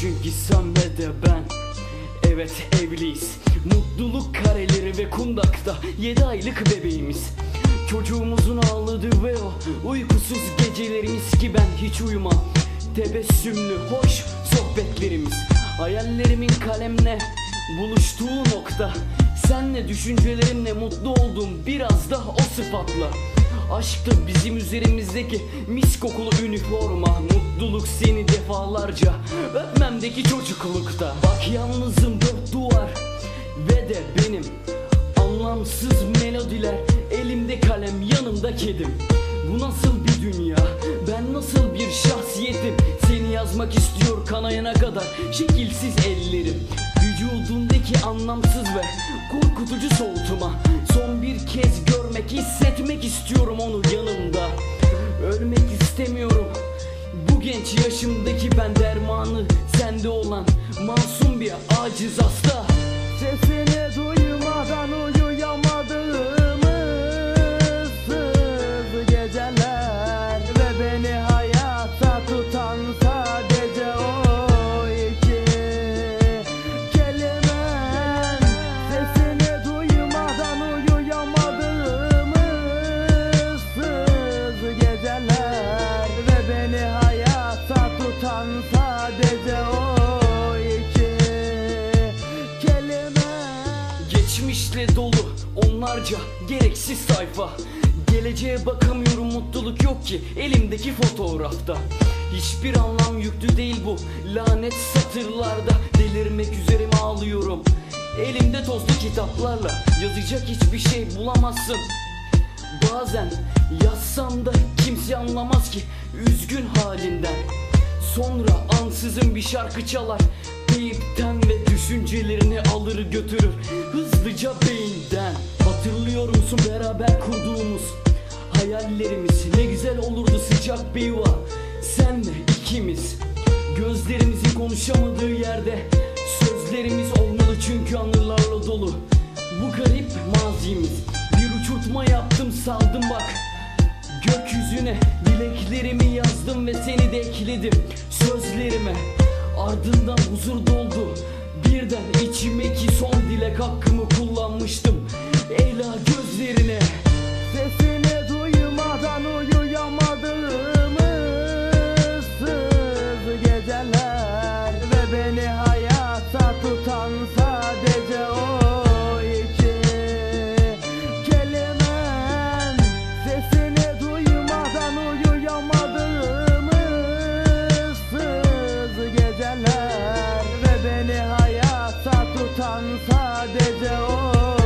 çünkü sen ve de ben. Evet evliyiz. Mutluluk kareleri ve kundakta 7 aylık bebeğimiz. Çocuğumuzun ağladığı ve o uykusuz gecelerimiz ki ben hiç uyumam Tebessümlü hoş sohbetlerimiz. Hayallerimin kalemle buluştuğu nokta. Senle düşüncelerimle mutlu oldum biraz da o sıfatla Aşk da bizim üzerimizdeki mis kokulu üniforma. Mutluluk seni defalarca öpmemdeki çocuklukta. Bak yalnızım dört duvar ve de benim Anlamsız melodiler. Elimde kalem yanımda kedim. Bu nasıl bir dünya? Ben nasıl bir şahsiyetim? Seni yazmak istiyor kanayana kadar şekilsiz ellerim. Vücudundaki anlamsız ve korkutucu soğutuma Son bir kez görmek hissetmek istiyorum onu yanımda Ölmek istemiyorum. Bu genç yaşımdaki ben dermanı sende olan masum bir aciz hasta Geçmişle dolu onlarca gereksiz sayfa. Geleceğe bakamıyorum mutluluk yok ki elimdeki fotoğrafta. Hiçbir anlam yüklü değil bu lanet satırlarda. Delirmek üzerime ağlıyorum. Elimde tozlu kitaplarla yazacak hiçbir şey bulamazsın. Bazen yazsam da kimse anlamaz ki üzgün halinden. Sonra ansızın bir şarkı çalar Teyipten alır götürür Hızlıca beyinden. Hatırlıyor musun beraber kurduğumuz Hayallerimiz? Ne güzel olurdu sıcak bir yuva. Senle ikimiz Gözlerimizin konuşamadığı yerde Sözlerimiz olmalı çünkü anılarla dolu. Bu garip mazimiz. Bir uçurtma yaptım saldım bak. Gökyüzüne dileklerimi yazdım ve seni de ekledim. Sözlerime Ardından huzur doldu Birden içimdeki son dilek hakkımı kullanmıştım. Ela gözlerine Sesini duymadan uyuyamadığımız geceler Ve beni hayata tutan sadece o sadece o